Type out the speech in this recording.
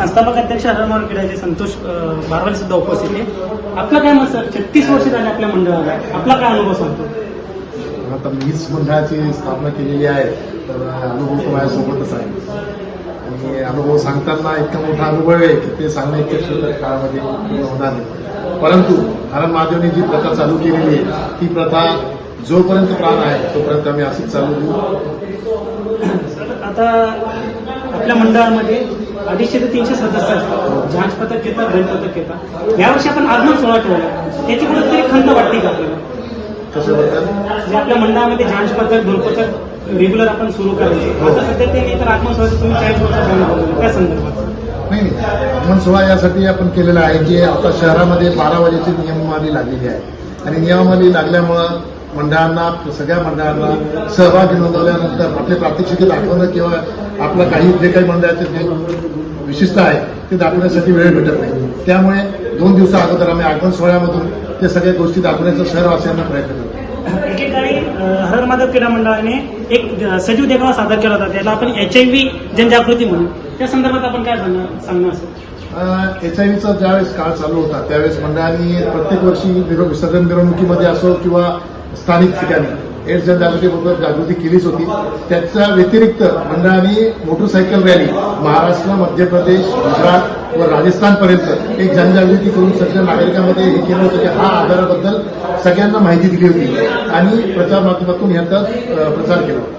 संस्थापक अध्यक्ष हरमोहन क्रीडाचे संतोष बारवाले सुद्धा उपस्थित आहे आपलं काय मत सर? छत्तीस वर्ष झाले आपल्या मंडळाला. आपला काय अनुभव सांगतो? आता मीच मंडळाची स्थापना केलेली आहे तर अनुभव तो माझ्यासोबतच आहे. आणि अनुभव सांगताना इतका मोठा अनुभव आहे की ते सांगणं इतक्या काळामध्ये होणार नाही. परंतु हरण महादेवने जी प्रथा चालू केलेली आहे ती प्रथा जोपर्यंत प्राण आहे तोपर्यंत आम्ही अशीच चालू देऊ आता आपल्या मंडळामध्ये अडीचशे ते तीनशे सदस्य असतात. झांज पथक घेतात घन पथक घेतात. यावर्षी आपण आगमन सोहळा ठेवला. त्याची कुठेतरी खंत वाटते का आपल्याला? म्हणजे आपल्या मंडळामध्ये झांज पथक ढोल पथक रेग्युलर आपण सुरू करायचे. आता सध्या ते नाही तर आगमन सोहळ्याचं तुम्ही चाळीस वर्ष बंद बनवलं त्या संदर्भात. नाही आगमन सोहळा यासाठी आपण केलेला आहे की आता शहरामध्ये बारा वाजेची नियमावली लागलेली आहे. आणि नियमावली लागल्यामुळं मंडळांना सगळ्या मंडळांना सहभागी नोंदवल्यानंतर आपले प्रात्यक्षिके दाखवणं किंवा आपलं काही जे काही मंडळाचे जे विशिष्ट आहे ते दाखवण्यासाठी वेळ भेटत नाही. त्यामुळे दोन दिवसा अगोदर आम्ही आगमन सोहळ्यामधून ते सगळ्या गोष्टी दाखवण्याचा शहरवासियांना प्रयत्न करतो. एकेकाळी हर माधव क्रीडा मंडळाने एक सजीव देखावा सादर केला होता. त्याला आपण एच आय व्ही जनजागृती म्हणून. त्या संदर्भात आपण काय सांगणार सांगणार असेल एच आय व्हीचा ज्यावेळेस काळ चालू होता त्यावेळेस मंडळांनी प्रत्येक वर्षी विसर्जन मिरवणुकीमध्ये असो किंवा स्थानिक ठिकाणी. एड्स जनजागृतीबद्दल जागृती केलीच होती. त्याच्या व्यतिरिक्त मंडळाने मोटरसायकल रॅली महाराष्ट्र मध्य प्रदेश गुजरात व राजस्थानपर्यंत एक जनजागृती करून सगळ्या नागरिकांमध्ये हे केलं होतं की हा आजाराबद्दल सगळ्यांना माहिती दिली होती आणि प्रचार माध्यमातून याचा प्रचार केला.